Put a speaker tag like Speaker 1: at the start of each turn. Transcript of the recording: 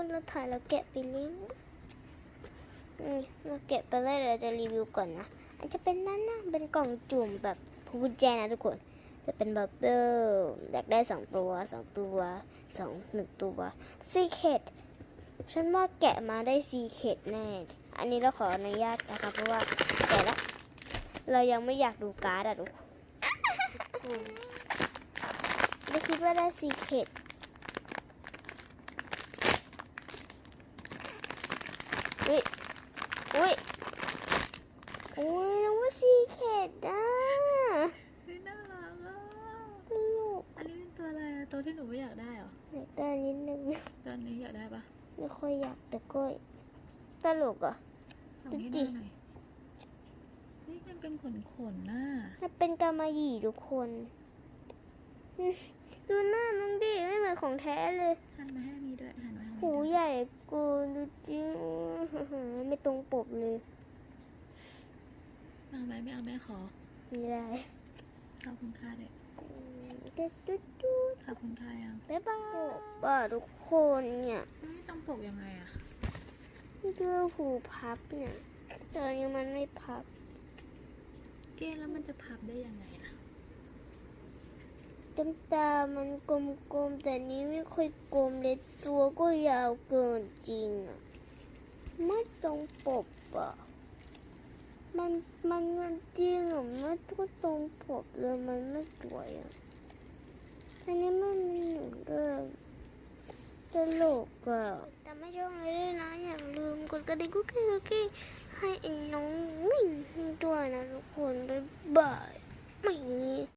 Speaker 1: คนเราถ่ายเราแกะไปเลี้ยงนี่เราแกะไปเลยเดี๋ยวเราจะรีวิวก่อนนะอาจจะเป็นนั่นนะเป็นกล่องจุ่มแบบพวงกุญแจนะทุกคน จะเป็นบับเบิ้ลอยากได้สองตัวสองตัวสองหนึ่งตัวซีเคดฉันว่าแกะมาได้ซีเคดแน่ อันนี้เราขออนุญาตนะคะเพราะว่าแกะและเรายังไม่อยากดูการ์ดอะทุกคนเราคิดว่าได้ซีเคด อุ้ยอุ้ยอุ้ยน้องว่าซีเคดอะ
Speaker 2: เฮ้ยน่ารักอะ
Speaker 1: ตลก
Speaker 2: อันนี้เป็นตัวอะไรอะตัวที่หนูไม่อยากได้เหรอ
Speaker 1: อยากได้นิดนึง
Speaker 2: ตัวนี้อยากได้ปะ
Speaker 1: ไม่ค่อยอยากแต่ก็ตลกอะ
Speaker 2: ส่งให้
Speaker 1: ดู
Speaker 2: ดู
Speaker 1: ดิ
Speaker 2: หน่อยนี่มันเป็นขนขนๆน่ะ
Speaker 1: ถ้าเป็นกำมะหยี่ทุกคนอืมดูหน้าน้องดิไม่เหมือนของแท้เลย
Speaker 2: หันมาให้มีด้วย หันมาให้มี
Speaker 1: หู
Speaker 2: ด้วย
Speaker 1: ใหญ่เกูดูจริงไม่ตรงปกเลย
Speaker 2: เอาไหมไม่เอาแม่ขอ
Speaker 1: มีอะไร
Speaker 2: ขอบคุณค่าเลย
Speaker 1: จุดจุดจุด
Speaker 2: ขอบคุณค่ายัง
Speaker 1: บ๊ายบายป่าทุกคนเนี่ย
Speaker 2: ไม่ต้องปกยังไงอะ
Speaker 1: นี่คือหูพับเนี่ยแต่อันนี้มันไม่พับ
Speaker 2: เก้แล้วมันจะพับได้ยังไงอะ
Speaker 1: ตั้งตามันกลมๆ แต่นี้ไม่ค่อยกลมเลยตัวก็ยาวเกินจริงอะ ไม่ตรงปกอะ มันมันมันจริงอะไม่ก็ตรงปกเลยมันไม่สวยอะอันนี้มันมีหนึ่งเรื่องตลกอะแต่ไม่ชองเลยด้วยนะอย่าลืมกดกระดิ่งกุ๊กกิ๊กกุ๊กให้น้องวิ่งด้วยนะทุกคนบ๊ายบายไม่